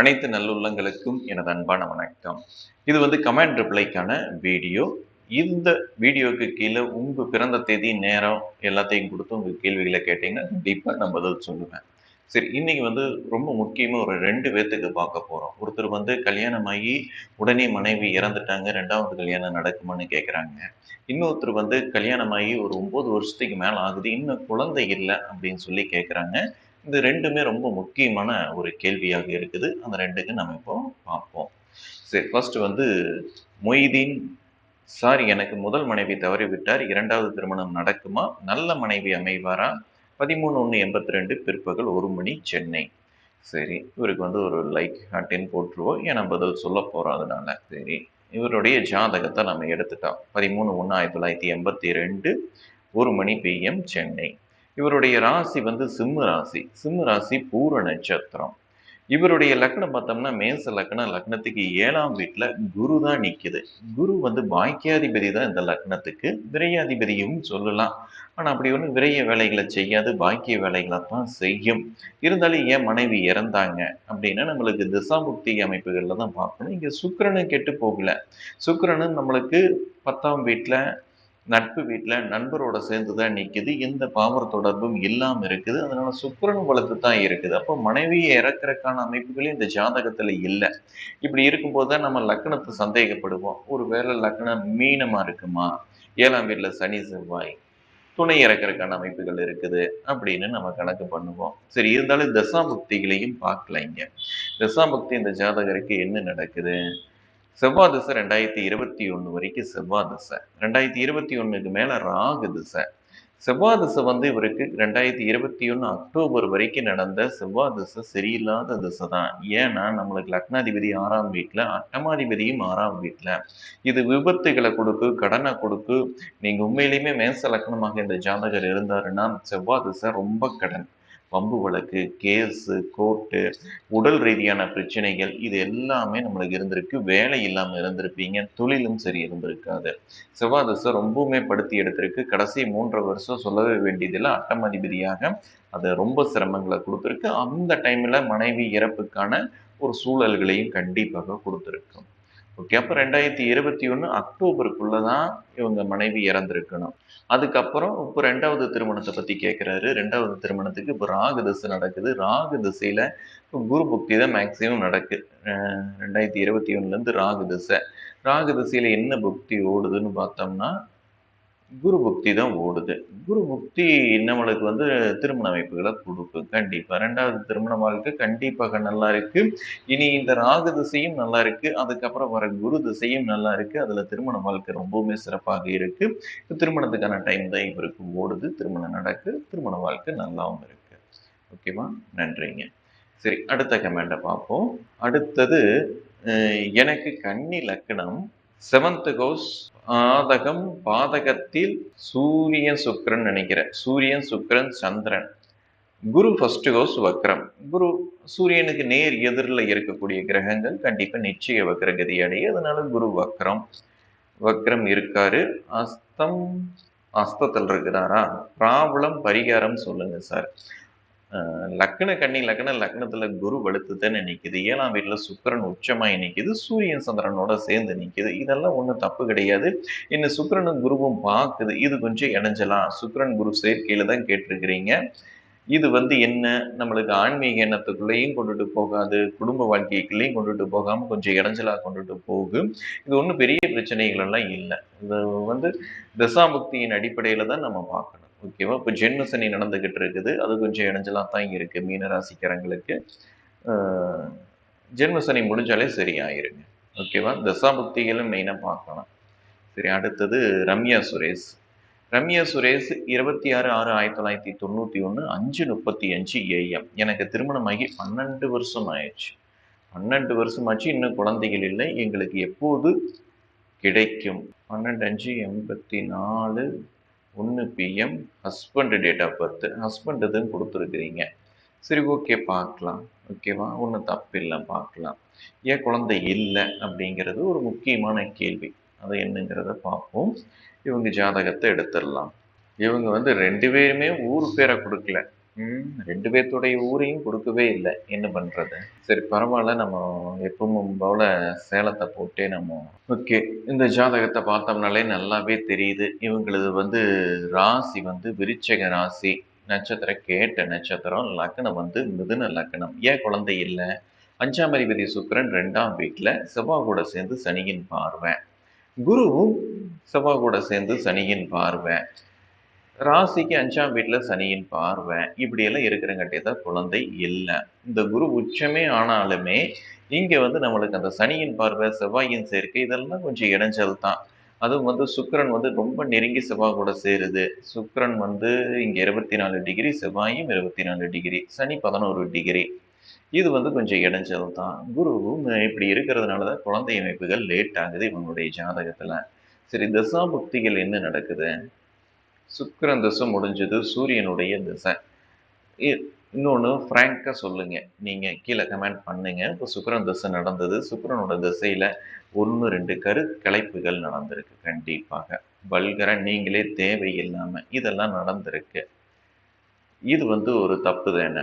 அனைத்து நல்லுள்ளங்களுக்கும் எனது அன்பான வணக்கம். இது வந்து கமெண்ட் ரிப்ளைக்கான வீடியோ. இந்த வீடியோக்கு கீழே உங்க பிறந்த தேதி நேரம் எல்லாத்தையும் கொடுத்து உங்க கேள்விகளை கேட்டீங்கன்னா கண்டிப்பா நான் பதில் சொல்லுவேன். சரி இன்னைக்கு வந்து ரொம்ப முக்கியமா ஒரு ரெண்டு பேர்த்துக்கு பார்க்க போறோம். ஒருத்தர் வந்து கல்யாணமாகி உடனே மனைவி இறந்துட்டாங்க. ரெண்டாவது கல்யாணம் நடக்குமான்னு கேட்குறாங்க இன்னொருத்தர் வந்து கல்யாணமாகி ஒரு ஒன்பது வருஷத்துக்கு மேலே ஆகுது. இன்னும் குழந்தை இல்லை அப்படின்னு சொல்லி கேட்குறாங்க இந்த ரெண்டுமே ரொம்ப முக்கியமான ஒரு கேள்வியாக இருக்குது. அந்த ரெண்டுக்கு நம்ம இப்போ பார்ப்போம். சரி ஃபர்ஸ்ட் வந்து மொய்தீன் சார் எனக்கு முதல் மனைவி தவறிவிட்டார். இரண்டாவது திருமணம் நடக்குமா? நல்ல மனைவி அமைவாரா? பதிமூணு ஒன்று எண்பத்தி ரெண்டு பிற்பகல் ஒரு மணி சென்னை. சரி இவருக்கு வந்து ஒரு லைக் ஹார்ட்டின் போட்டுருவோம். ஏன்னா பதில் சொல்ல போகிறோம் அதனால சரி இவருடைய ஜாதகத்தை நம்ம எடுத்துட்டோம். பதிமூணு ஒன்று ஆயிரத்தி தொள்ளாயிரத்தி எண்பத்தி ரெண்டு ஒரு மணி பிஎம் சென்னை. இவருடைய ராசி வந்து சிம்ம ராசி. சிம்ம ராசி பூர நட்சத்திரம். இவருடைய லக்னம் பார்த்தோம்னா மேச லக்னம். லக்னத்துக்கு ஏழாம் வீட்டில் குரு தான் நிற்கிது குரு வந்து பாக்கியாதிபதி தான் இந்த லக்னத்துக்கு. விரையாதிபதியும் சொல்லலாம். ஆனால் அப்படி ஒன்றும் விரைய வேலைகளை செய்யாது. பாக்கிய வேலைகளை தான் செய்யும். இருந்தாலும் ஏன் மனைவி இறந்தாங்க அப்படின்னா நம்மளுக்கு திசாபுக்தி அமைப்புகளில் தான் பார்க்கணும். இங்கே சுக்கரனும் கெட்டு போகல. சுக்கரனும் நம்மளுக்கு பத்தாம் வீட்டில் நட்பு வீட்டில் நண்பரோட சேர்ந்து தான் நிற்குது எந்த பாமர தொடர்பும் இல்லாமல் இருக்குது. அதனால சுக்கரன் வளர்த்து தான் இருக்குது. அப்போ மனைவியை இறக்குறதுக்கான அமைப்புகளே இந்த ஜாதகத்தில் இல்லை. இப்படி இருக்கும்போது தான் நம்ம லக்னத்தை சந்தேகப்படுவோம். ஒரு வேளை லக்னம் மீனமாக இருக்குமா? ஏழாம் வீட்டில் சனி செவ்வாய் துணை இறக்கறதுக்கான அமைப்புகள் இருக்குது அப்படின்னு நம்ம கணக்கு பண்ணுவோம். சரி இருந்தாலும் தசாபக்திகளையும் பார்க்கல இங்க தசாபக்தி இந்த ஜாதகருக்கு என்ன நடக்குது? செவ்வாய் திசை ரெண்டாயிரத்தி இருபத்தி ஒன்று வரைக்கும் செவ்வாய் திசை. ரெண்டாயிரத்தி இருபத்தி ஒன்றுக்கு மேலே ராகு திசை. செவ்வாய் திசை வந்து இவருக்கு ரெண்டாயிரத்தி இருபத்தி ஒன்று அக்டோபர் வரைக்கும் நடந்த செவ்வாய் திசை சரியில்லாத திசை தான். ஏன்னா நம்மளுக்கு லக்னாதிபதி ஆறாம் வீட்டில் அட்டமாதிபதியும் ஆறாம் வீட்டில் இது விபத்துகளை கொடுக்கு கடனை கொடுக்கு. நீங்கள் உண்மையிலையுமே மேச லக்னமாக இந்த ஜாதகர் இருந்தாருன்னா செவ்வாய் திசை ரொம்ப கடன். வம்பு வழக்கு கேஸு கோர்ட்டு உடல் ரீதியான பிரச்சனைகள் இது எல்லாமே நம்மளுக்கு இருந்திருக்கு. வேலை இல்லாமல் இருந்திருப்பீங்க தொழிலும் சரி இருந்திருக்காது. செவ்வாய் தசை ரொம்பவுமே படுத்தி எடுத்திருக்கு. கடைசி மூன்று வருஷம் சொல்லவே வேண்டியதில்லை. அட்டமதிபதியாக அது ரொம்ப சிரமங்களை கொடுத்துருக்கு. அந்த டைமில் மனைவி இறப்புக்கான ஒரு சூழல்களையும் கண்டிப்பாக கொடுத்துருக்கும் ஓகே அப்போ ரெண்டாயிரத்தி இருபத்தி ஒன்று அக்டோபருக்குள்ளே தான் இவங்க மனைவி இறந்துருக்கணும். அதுக்கப்புறம் இப்போ ரெண்டாவது திருமணத்தை பற்றி கேட்குறாரு ரெண்டாவது திருமணத்துக்கு இப்போ ராகு திசை நடக்குது. ராகு திசையில் இப்போ குரு புக்தி தான் மேக்சிமம் நடக்கு. ரெண்டாயிரத்தி இருபத்தி ஒன்றுலேருந்து ராகு திசை. ராகு திசையில் என்ன புக்தி ஓடுதுன்னு பார்த்தோம்னா குரு புக்தி தான் ஓடுது. குரு புக்தி நம்மளுக்கு வந்து திருமண அமைப்புகளை கொடுக்கும். கண்டிப்பா. ரெண்டாவது திருமண வாழ்க்கை கண்டிப்பாக நல்லா இருக்கு. இனி இந்த ராகு திசையும் நல்லா இருக்கு. அதுக்கப்புறம் வர குரு திசையும் நல்லா இருக்கு. அதுல திருமண வாழ்க்கை ரொம்பவுமே சிறப்பாக இருக்கு. திருமணத்துக்கான டைம் தான் இவருக்கு ஓடுது. திருமணம் நடக்கு. திருமண வாழ்க்கை நல்லாவும் இருக்கு. ஓகேவா நன்றிங்க. சரி அடுத்த கமெண்ட்டை பார்ப்போம். அடுத்தது எனக்கு கன்னி லக்கணம் செவன்த் ஹவுஸ் பாதகம் பாதகத்தில் சூரியன் சுக்கரன் நினைக்கிறேன். சூரியன் சுக்கரன் சந்திரன். குரு ஃபர்ஸ்ட் ஹவுஸ் வக்ரம். குரு சூரியனுக்கு நேர் எதிரில் இருக்கக்கூடிய கிரகங்கள் கண்டிப்பாக நிச்சய வக்ர கதி அடைய அதனால குரு வக்ரம். வக்ரம் இருக்காரு. அஸ்தம் அஸ்தத்தில் இருக்கிறாரா? ப்ராப்ளம் பரிகாரம் சொல்லுங்க சார். லக்ன கண்ணி லக்ன லக்னத்துல குரு வலுத்துதான் நிக்குது. ஏழாம் வீட்டுல சுக்கரன் உச்சமாய் நிக்குது. சூரியன் சந்திரனோட சேர்ந்து நிக்குது. இதெல்லாம் ஒன்றும் தப்பு கிடையாது. இன்னும் சுக்கரனும் குருவும் பார்க்குது. இது கொஞ்சம் இணைஞ்சலாம். சுக்கரன் குரு சேர்க்கையில தான் கேட்டிருக்கிறீங்க. இது வந்து என்ன? நம்மளுக்கு ஆன்மீக எண்ணத்துக்குள்ளேயும் கொண்டுட்டு போகாது. குடும்ப வாழ்க்கைக்குள்ளேயும் கொண்டுட்டு போகாம கொஞ்சம் இடைஞ்சலா கொண்டுட்டு போகும் இது ஒன்றும் பெரிய பிரச்சனைகள் எல்லாம் இல்லை. இது வந்து தசாமுக்தியின் அடிப்படையில தான் நம்ம பார்க்கணும் ஓகேவா இப்போ ஜென்ம சனி நடந்துக்கிட்டு இருக்குது அது கொஞ்சம் இடைஞ்சலா தான் இருக்குது மீனராசிக்காரங்களுக்கு. ஜென்ம சனி முடிஞ்சாலே சரியாயிருங்க. ஓகேவா தசாபக்திகளும் மெயினாக பார்க்கலாம். சரி அடுத்தது ரம்யா சுரேஷ். ரம்யா சுரேஷ் இருபத்தி ஆறு ஆறு ஆயிரத்தி தொள்ளாயிரத்தி தொண்ணூற்றி ஒன்று அஞ்சு முப்பத்தி அஞ்சு ஏஎம் எனக்கு திருமணமாகி பன்னெண்டு வருஷம் ஆயிடுச்சு. பன்னெண்டு வருஷம் ஆச்சு இன்னும் குழந்தைகள் இல்லை. எங்களுக்கு எப்போது கிடைக்கும்? பன்னெண்டு அஞ்சு எண்பத்தி நாலு ஒன்று PM husband date of birth husband இதுன்னு கொடுத்துருக்குறீங்க. சரி ஓகே பார்க்கலாம். ஓகேவா ஒன்றும் தப்பு இல்லை பார்க்கலாம். ஏன் குழந்தை இல்லை அப்படிங்கிறது ஒரு முக்கியமான கேள்வி. அது என்னங்கிறத பார்ப்போம். இவங்க ஜாதகத்தை எடுத்துடலாம். இவங்க வந்து ரெண்டு பேருமே ஊர் பேரை கொடுக்கல. ம். 2 ஊரையும் குடுக்கவே இல்ல. என்ன பண்றது? சரி பரவால்ல. நம்ம எப்பவும் போல சேலத்த போட்டே நம்ம ஓகே. இந்த ஜாதகத்த பார்த்தோம்னாலே நல்லாவே தெரியுது. இவங்களது வந்து ராசி வந்து விருச்சிக ராசி. நட்சத்திரம் கேட்ட நட்சத்திரம். லக்னம் வந்து மிதுன லக்னம். ஏன் குழந்தை இல்ல? 5ஆம் அதிபதி சுக்கிரன் 2ஆம் வீட்ல செவ்வாய் கூட சேர்ந்து சனியின் பார்வை. குருவும் செவ்வாய் கூட சேர்ந்து சனியின் பார்வை. ராசிக்கு அஞ்சாம் வீட்டில் சனியின் பார்வை. இப்படியெல்லாம் இருக்கிறங்காட்டி தான் குழந்தை இல்லை இந்த குரு உச்சமே ஆனாலுமே, இங்கே வந்து நம்மளுக்கு அந்த சனியின் பார்வை, செவ்வாயின் சேர்க்கை இதெல்லாம் கொஞ்சம் இடைஞ்சல் தான். அதுவும் வந்து சுக்கரன் வந்து ரொம்ப நெருங்கி செவ்வாய் கூட சேருது. சுக்கரன் வந்து இங்கே இருபத்தி நாலு டிகிரி, செவ்வாயும் 24 டிகிரி, சனி 11 டிகிரி. இது வந்து கொஞ்சம் இடைஞ்சல் தான். குருவும் இப்படி இருக்கிறதுனால தான் குழந்தை அமைப்புகள் லேட் ஆகுது இவங்களுடைய ஜாதகத்தில் சரி தசாபுக்திகள் என்ன நடக்குது? சுக்கிரன் திசை முடிஞ்சது. சூரியனுடைய திசை. இ ஃப்ராங்காக ஃப்ராங்க்கா சொல்லுங்க. நீங்கள் கீழே கமெண்ட் பண்ணுங்க. இப்போ சுக்கரன் திசை நடந்தது. சுக்கரனோட திசையில் ஒன்று ரெண்டு கரு கலைப்புகள் நடந்திருக்கு கண்டிப்பாக. வல்கரா நீங்களே தேவையில்லாமல் இதெல்லாம் நடந்திருக்கு. இது வந்து ஒரு தப்பு தானே.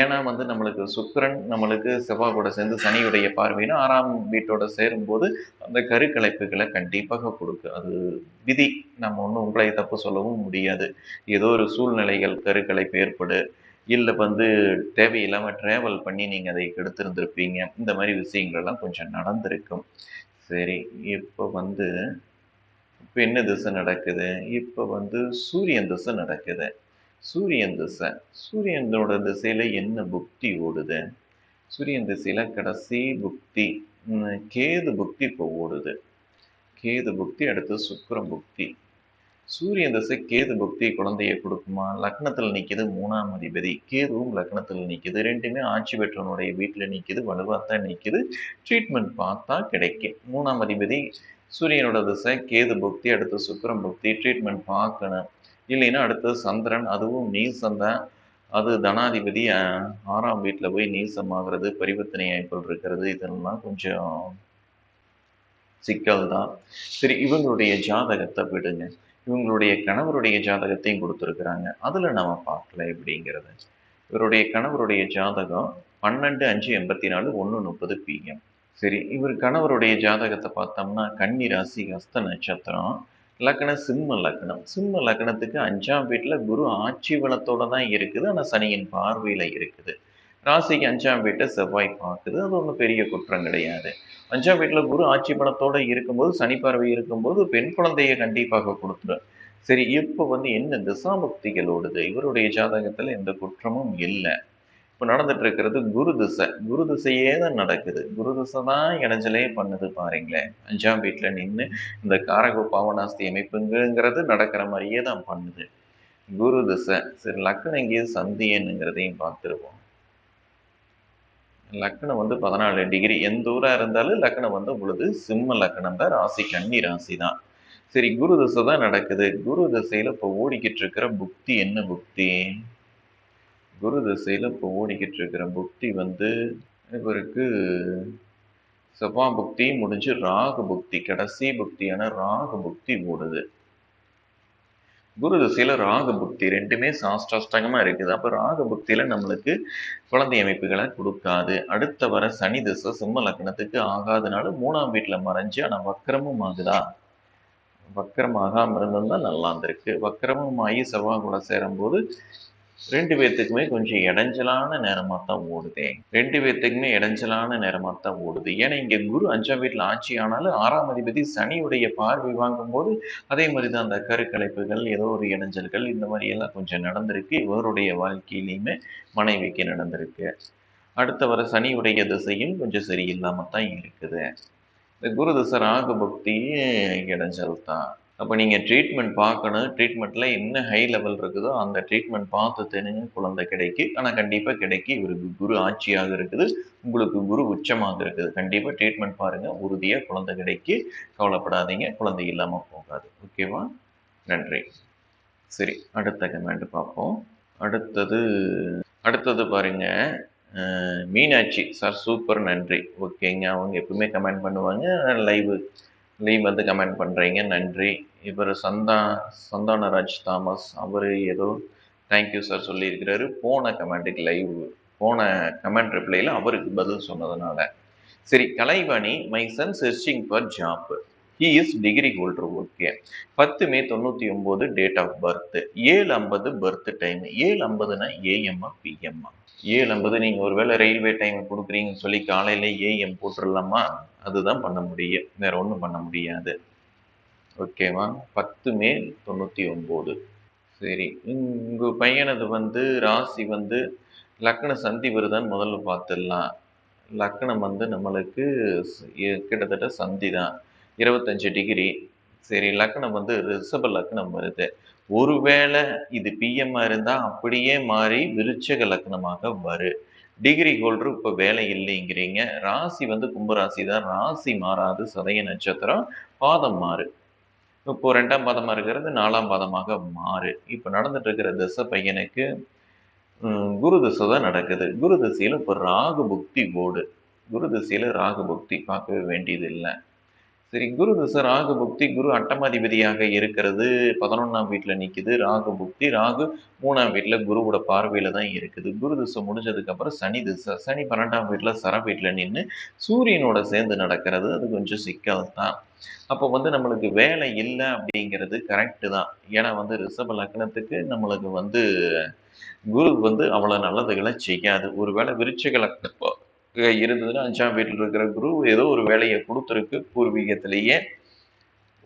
ஏன்னா வந்து நம்மளுக்கு சுக்கிரன் நம்மளுக்கு செவ்வாய் கூட சேர்ந்து சனியுடைய பார்வையில 6ஆம் வீட்டோட சேரும்போது, அந்த கருக்கலைப்புகளை கண்டிப்பாக கொடுக்கும் அது விதி. நம்ம ஒன்றும் உங்களை தப்பு சொல்லவும் முடியாது. ஏதோ ஒரு சூழ்நிலைகள் கருக்கலைப்பு ஏற்படு, இல்லை வந்து தேவையில்லாமல் டிராவல் பண்ணி நீங்கள் அதை கெடுத்திருந்திருப்பீங்க. இந்த மாதிரி விஷயங்கள்லாம் கொஞ்சம் நடந்திருக்கும். சரி இப்போ வந்து இப்போ என்ன திசை நடக்குது? இப்போ வந்து சூரியன் திசை நடக்குது. சூரியன் திசை. சூரியனோட திசையில் என்ன புக்தி ஓடுது? சூரியன் திசையில் கடைசி புக்தி கேது புக்தி இப்போ ஓடுது. கேது புக்தி அடுத்து சுக்கிரன் புக்தி. சூரியன் திசை கேது புக்தி குழந்தைய குடுக்குமா? லக்னத்துல நிக்குது 3ஆம் அதிபதி. கேதுவும் லக்னத்தில் நிற்கிது ரெண்டுமே ஆட்சி பெற்றவனுடைய வீட்டில் நிற்கிது வலுவா தான் ட்ரீட்மெண்ட் பார்த்தா கிடைக்கும். மூணாம் அதிபதி சூரியனோட திசை, கேது புக்தி, அடுத்து சுக்கரம் புக்தி. ட்ரீட்மெண்ட் பார்க்கணும். இல்லைன்னா அடுத்தது சந்திரன். அதுவும் நீசந்தான் அது தனாதிபதி ஆறாம் வீட்டில் போய் நீசமாகிறது பரிவர்த்தனை அமைப்புகள் இருக்கிறது. இதெல்லாம் கொஞ்சம் சிக்கல் தான். சரி இவங்களுடைய ஜாதகத்தை விடுங்க. இவங்களுடைய கணவருடைய ஜாதகத்தையும் கொடுத்துருக்குறாங்க அதில் நம்ம பார்க்கல எப்படிங்கிறது இவருடைய கணவருடைய ஜாதகம் 12/5/84 1:30 பிஎம். சரி இவர் கணவருடைய ஜாதகத்தை பார்த்தோம்னா, கன்னி ராசி, ஹஸ்த நட்சத்திரம். லக்னம் சிம்ம லக்னம். சிம்ம லக்னத்துக்கு அஞ்சாம் வீட்டில் குரு ஆட்சி பலத்தோட தான் இருக்குது. ஆனால் சனியின் பார்வையில் இருக்குது. ராசிக்கு அஞ்சாம் வீட்டை செவ்வாய் பார்க்குது. அது ஒன்றும் பெரிய குற்றம் கிடையாது. அஞ்சாம் வீட்டில் குரு ஆட்சி பலத்தோட இருக்கும்போது, சனி பார்வை இருக்கும்போது பெண் குழந்தைய கண்டிப்பாக கொடுத்துரும் சரி இப்போ வந்து என்ன திசாபக்திகள் ஓடுது? இவருடைய ஜாதகத்தில் எந்த குற்றமும் இல்லை இப்போ நடந்துட்டு இருக்கிறது குரு திசை. குரு திசையே தான் நடக்குது. குரு திசை தான் இடைஞ்சலே பண்ணுது பாருங்களேன். அஞ்சாம் வீட்டில் நின்று இந்த காரக பாவனாஸ்தி அமைப்புங்கிறது நடக்கிற மாதிரியே தான் பண்ணுது. குரு திசை. சரி லக்கணம் எங்கேயும் சந்தியனுங்கிறதையும் பார்த்துருவோம். லக்னம் வந்து 14 டிகிரி. எந்த ஊராக இருந்தாலும் லக்னம் வந்து பொழுது சிம்ம லக்னம் தான். ராசி கன்னி ராசி தான். சரி குரு திசை தான் நடக்குது. குரு திசையில் இப்போ ஓடிக்கிட்டு இருக்கிற புக்தி என்ன புக்தி? குரு திசையில் இப்போ ஓடிக்கிட்டு இருக்கிற புக்தி வந்து இவருக்கு செவ்வா புக்தி முடிஞ்சு ராகு புக்தி. கடைசி புக்தியான ராகு புக்தி ஓடுது. குரு திசையில் ராகு புக்தி 2மே சாஷ்டாஷ்டகமா இருக்குது. அப்போ ராகு புக்தியில் நம்மளுக்கு குழந்தை அமைப்புகளை கொடுக்காது அடுத்த வர சனி திசை சிம்ம லக்னத்துக்கு ஆகாதனால மூணாம் வீட்டில் மறைஞ்சு ஆனா வக்கரமும் ஆகுதா? வக்ரம் ஆகாம நல்லா இருந்திருக்கு. வக்கரமும் ஆகி செவ்வாய் கூட சேரும்போது ரெண்டு பேர்த்துக்குமே கொஞ்சம் இடைஞ்சலான நேரமாக தான் ஓடுதே. ரெண்டு பேர்த்துக்குமே இடைஞ்சலான நேரமாக தான் ஓடுது. ஏன்னா இங்கே குரு அஞ்சாம் வீட்டில் ஆட்சி ஆனாலும் ஆறாம் அதிபதி சனியுடைய பார்வை வாங்கும்போது, அதே மாதிரி தான் அந்த கருக்கலைப்புகள், ஏதோ ஒரு இடைஞ்சல்கள் இந்த மாதிரி எல்லாம் கொஞ்சம் நடந்திருக்கு. இவருடைய வாழ்க்கையிலையுமே மனைவிக்கு நடந்திருக்கு. அடுத்த வர சனியுடைய திசையும் கொஞ்சம் சரியில்லாமல் தான் இருக்குது. இந்த குரு திசை ராகு பக்தி இடைஞ்சல் தான். அப்போ நீங்கள் ட்ரீட்மெண்ட் பார்க்கணும். ட்ரீட்மெண்ட்டில் என்ன ஹை லெவல் இருக்குதோ அந்த ட்ரீட்மெண்ட் பார்த்து தெரிஞ்சு குழந்தை கிடைக்கு ஆனால் கண்டிப்பாக கிடைக்கும். இவருக்கு குரு ஆட்சியாக இருக்குது. உங்களுக்கு குரு உச்சமாக இருக்குது. கண்டிப்பாக ட்ரீட்மெண்ட் பாருங்கள் உறுதியாக குழந்தை கிடைக்கி கவலைப்படாதீங்க. குழந்தை இல்லாமல் போகாது. ஓகேவா? நன்றி. சரி அடுத்த கமெண்ட் பார்ப்போம். அடுத்தது அடுத்தது பாருங்க. மீனாட்சி சார் சூப்பர் நன்றி. ஓகேங்க. அவங்க எப்பவுமே கமெண்ட் பண்ணுவாங்க. லைவ் லீவ் வந்து கமெண்ட் பண்ணுறீங்க நன்றி. இவர் சந்தா சந்தானராஜ் தாமஸ் அவர் ஏதோ தேங்க்யூ சார் சொல்லியிருக்கிறாரு. போன கமெண்ட்டுக்கு லைவ் போன கமெண்ட் ரிப்ளைல அவருக்கு பதில் சொன்னதுனால. சரி Kalaivani my son searching for job he is degree holder okay பத்து மே தொண்ணூற்றி ஒம்பது டேட் ஆஃப் பர்த் ஏழு ஐம்பது பர்த் டைம் ஏழு ஐம்பதுனா ஏஎம்மா பிஎம்மா ஏழு ஐம்பது நீங்கள் ஒருவேளை ரயில்வே டைம் கொடுக்குறீங்கன்னு சொல்லி காலையில ஏஎம் போட்டுடலாமா அதுதான் பண்ண முடியும். வேற ஒன்றும் பண்ண முடியாது. ஓகேவா பத்து மே தொண்ணூற்றி ஒம்பது சரி. உங்கள் பையனது வந்து ராசி வந்து லக்ன சந்தி வருதான்னு முதல்ல பார்த்துடலாம். லக்னம் வந்து நம்மளுக்கு கிட்டத்தட்ட சந்தி தான். இருபத்தஞ்சு டிகிரி சரி லக்னம் வந்து ரிஷப லக்னம் வருது. ஒருவேளை இது பிஎம்மாக இருந்தால் அப்படியே மாறி விருச்சக லக்னமாக வரும் டிகிரி ஹோல்டர் இப்போ வேலை இல்லைங்கிறீங்க. ராசி வந்து கும்பராசி தான் ராசி மாறாது. சதய நட்சத்திரம் பாதம் மாறு. இப்போ ரெண்டாம் பாதமாக இருக்கிறது நாலாம் பாதமாக மாறு. இப்போ நடந்துட்டு இருக்கிற திசை பையனுக்கு குரு திசை தான் நடக்குது. குரு திசையில் இப்போ ராகு புக்தி போடு குரு திசையில் ராகு புக்தி பார்க்கவே வேண்டியது இல்லை சரி குரு திசை ராகு புக்தி குரு அட்டமாதிபதியாக இருக்கிறது. பதினொன்றாம் வீட்டில் நிற்குது ராகு புக்தி ராகு மூணாம் வீட்டில் குருவோட பார்வையில் தான் இருக்குது. குரு திசை முடிஞ்சதுக்கப்புறம் சனி திசை. சனி பன்னெண்டாம் வீட்டில் சர வீட்டில் நின்று சூரியனோட சேர்ந்து நடக்கிறது. அது கொஞ்சம் சிக்கல் தான். அப்போ வந்து நம்மளுக்கு வேலை இல்லை அப்படிங்கிறது கரெக்டு தான். ஏன்னா வந்து ரிஷப லக்னத்துக்கு நம்மளுக்கு வந்து குரு வந்து அவ்வளோ நல்லதுகளை செய்யாது. ஒருவேளை விருச்சிக லக்னம் இருந்ததுன்னா அஞ்சாம் வீட்டில் இருக்கிற குரு ஏதோ ஒரு வேலையை கொடுத்துருக்கு பூர்வீகத்திலேயே.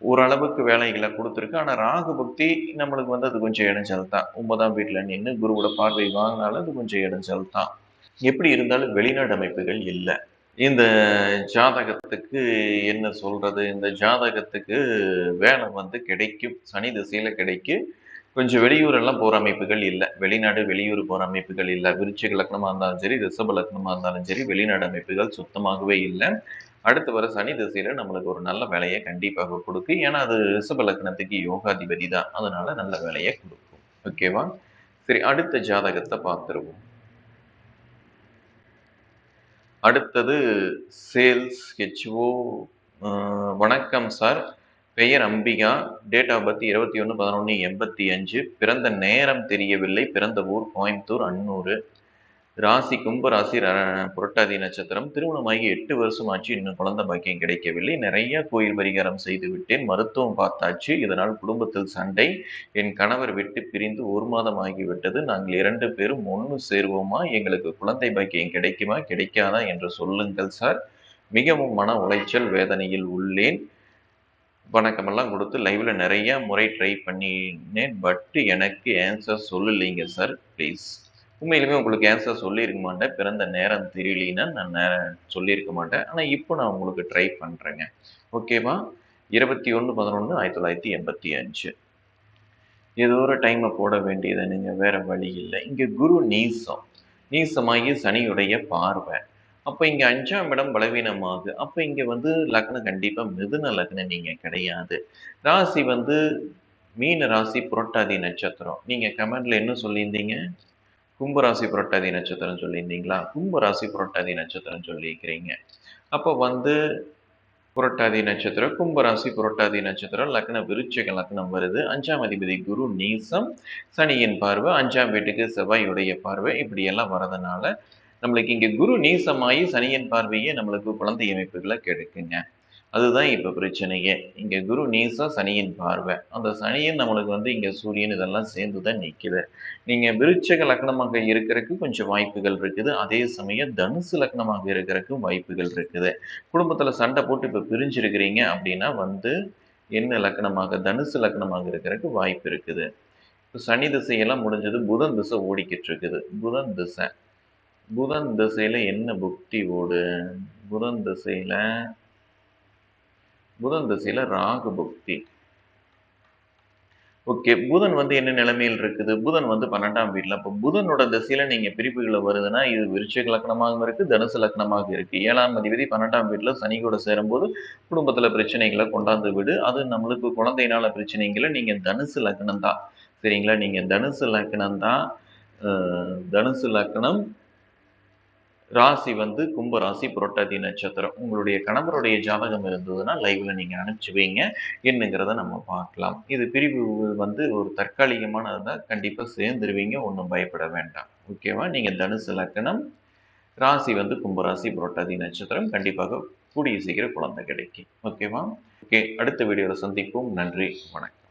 ஓரளவுக்கு வேலைகளை கொடுத்துருக்கு. ஆனால் ராகு பக்தி நம்மளுக்கு வந்து அது கொஞ்சம் இடைஞ்சல் தான் ஒன்பதாம் வீட்டில் நின்று குருவோட பார்வை வாங்கினாலும் அது கொஞ்சம் இடைஞ்சல் தான் எப்படி இருந்தாலும் வெளிநாடு அமைப்புகள் இல்லை. இந்த ஜாதகத்துக்கு என்ன சொல்றது? இந்த ஜாதகத்துக்கு வேலை வந்து கிடைக்கும். சனி திசையில கிடைக்கும். கொஞ்சம் வெளியூரெல்லாம் போகிற அமைப்புகள் இல்லை. வெளிநாடு வெளியூர் போகிற அமைப்புகள் இல்லை. விருச்சிக லக்னமாக இருந்தாலும் சரி ரிஷப லக்னமாக இருந்தாலும் சரி வெளிநாடு அமைப்புகள் சுத்தமாகவே இல்லை. அடுத்து வர சனி திசையில் நம்மளுக்கு ஒரு நல்ல வேலையை கண்டிப்பாக கொடுக்கும் ஏன்னா அது ரிஷப லக்னத்துக்கு யோகாதிபதி தான். அதனால நல்ல வேலையை கொடுக்கும். ஓகேவா சரி அடுத்த ஜாதகத்தை பார்த்துருவோம். அடுத்தது சேல்ஸ் ஹெச்ஓ வணக்கம் சார் பெயர் அம்பிகா டேட் ஆஃப் பர்த் இருபத்தி ஒன்று பதினொன்று எண்பத்தி அஞ்சு. பிறந்த நேரம் தெரியவில்லை. பிறந்த ஊர் கோயம்புத்தூர் அன்னூர். ராசி கும்பராசி புரட்டாதி நட்சத்திரம். திருமணமாகி எட்டு வருஷம் ஆச்சு. இன்னும் குழந்தை பாக்கியம் கிடைக்கவில்லை. நிறைய கோயில் பரிகாரம் செய்து விட்டேன். மருத்துவம் பார்த்தாச்சு. இதனால் குடும்பத்தில் சண்டை. என் கணவர் விட்டு பிரிந்து ஒரு மாதம் ஆகிவிட்டது. நாங்கள் இரண்டு பேரும் ஒன்று சேருவோமா? எங்களுக்கு குழந்தை பாக்கியம் கிடைக்குமா? கிடைக்காதா? என்று சொல்லுங்கள் சார். மிகவும் மன உளைச்சல் வேதனையில் உள்ளேன். வணக்கமெல்லாம் கொடுத்து லைவில் நிறைய முறை ட்ரை பண்ணினேன் பட் எனக்கு ஆன்சர் சொல்லலைங்க சார் ப்ளீஸ் உண்மையிலுமே உங்களுக்கு ஆன்சர் சொல்லியிருக்க மாட்டேன். பிறந்த நேரம் தெரியலனா நான் நேரம் சொல்லியிருக்க மாட்டேன். ஆனால் இப்போ நான் உங்களுக்கு ட்ரை பண்ணுறேங்க ஓகேவா இருபத்தி ஒன்று பதினொன்று ஆயிரத்தி தொள்ளாயிரத்தி எண்பத்தி அஞ்சு. ஏதோ ஒரு டைமை போட வேண்டியது நீங்கள் வேறு வழி இல்லை. இங்கே குரு நீசம். நீசமாகி சனியுடைய பார்வை. அப்போ இங்கே அஞ்சாம் இடம் பலவீனமாகு. அப்போ இங்கே வந்து லக்னம் கண்டிப்பாக மிதுன லக்னம் நீங்கள் கிடையாது. ராசி வந்து மீன ராசி புரட்டாதி நட்சத்திரம். நீங்கள் கமெண்ட்ல என்ன சொல்லியிருந்தீங்க? கும்பராசி புரட்டாதி நட்சத்திரம் சொல்லியிருந்தீங்களா? கும்பராசி புரட்டாதி நட்சத்திரம் சொல்லியிருக்கிறீங்க. அப்போ வந்து புரட்டாதி நட்சத்திரம் கும்பராசி புரட்டாதி நட்சத்திரம் லக்ன விருச்சிக லக்னம் வருது. அஞ்சாம் அதிபதி குரு நீசம் சனியின் பார்வை அஞ்சாம் வீட்டுக்கு செவ்வாயுடைய பார்வை இப்படியெல்லாம் வரதுனால நம்மளுக்கு இங்கே குரு நீசமாயி சனியின் பார்வையே நம்மளுக்கு குழந்தை அமைப்புகளை கெடுக்குங்க. அதுதான் இப்போ பிரச்சனையே. இங்கே குரு நீசம் சனியின் பார்வை. அந்த சனியின் நம்மளுக்கு வந்து இங்கே சூரியன் இதெல்லாம் சேர்ந்து தான் நிற்குது நீங்கள் விருச்சக லக்னமாக இருக்கிறதுக்கு கொஞ்சம் வாய்ப்புகள் இருக்குது. அதே சமயம் தனுசு லக்னமாக இருக்கிறதுக்கு வாய்ப்புகள் இருக்குது. குடும்பத்தில் சண்டை போட்டு இப்போ பிரிஞ்சிருக்கிறீங்க அப்படின்னா வந்து என்ன லக்னமாக தனுசு லக்னமாக இருக்கிறதுக்கு வாய்ப்பு இருக்குது. இப்போ சனி திசையெல்லாம் முடிஞ்சது புதன் திசை ஓடிக்கிட்டு இருக்குது. புதன் திசை. புதன் திசையில என்ன புக்தி ஓடு? புதன் திசையில் புதன் திசையில் ராகு புக்தி. ஓகே புதன் வந்து என்ன நிலைமையில் இருக்குது? புதன் வந்து பன்னெண்டாம் வீட்டில் அப்போ புதனோட திசையில நீங்க பிரிப்புகளை வருதுன்னா இது விருச்சிக லக்னமாகவும் இருக்கு தனுசு லக்னமாக இருக்கு. ஏழாம் அதிபதி பன்னெண்டாம் வீட்டில் சனி கூட சேரும்போது குடும்பத்துல பிரச்சனைகளை கொண்டாந்து விடு. அது நம்மளுக்கு குழந்தையினால பிரச்சனைகளை நீங்க தனுசு லக்னம் தான் சரிங்களா? நீங்க தனுசு லக்னம் தான் தனுசு லக்னம் ராசி வந்து கும்ப ராசி புரட்டாதி நட்சத்திரம். உங்களுடைய கணவருடைய ஜாதகம் இருந்ததுன்னா லைவ்ல நீங்க அனுப்பிச்சு வைங்க என்னங்கிறத நம்ம பார்க்கலாம். இது பிரிவு வந்து ஒரு தற்காலிகமானது கண்டிப்பா கண்டிப்பாக சேர்ந்துருவீங்க ஒன்றும் பயப்பட வேண்டாம். ஓகேவா நீங்க தனுசு லக்கணம் ராசி வந்து கும்பராசி புரட்டாதி நட்சத்திரம். கண்டிப்பாக கூடிய சீக்கிரம் குழந்தை கிடைக்கும். ஓகேவா ஓகே அடுத்த வீடியோவில் சந்திப்போம். நன்றி வணக்கம்.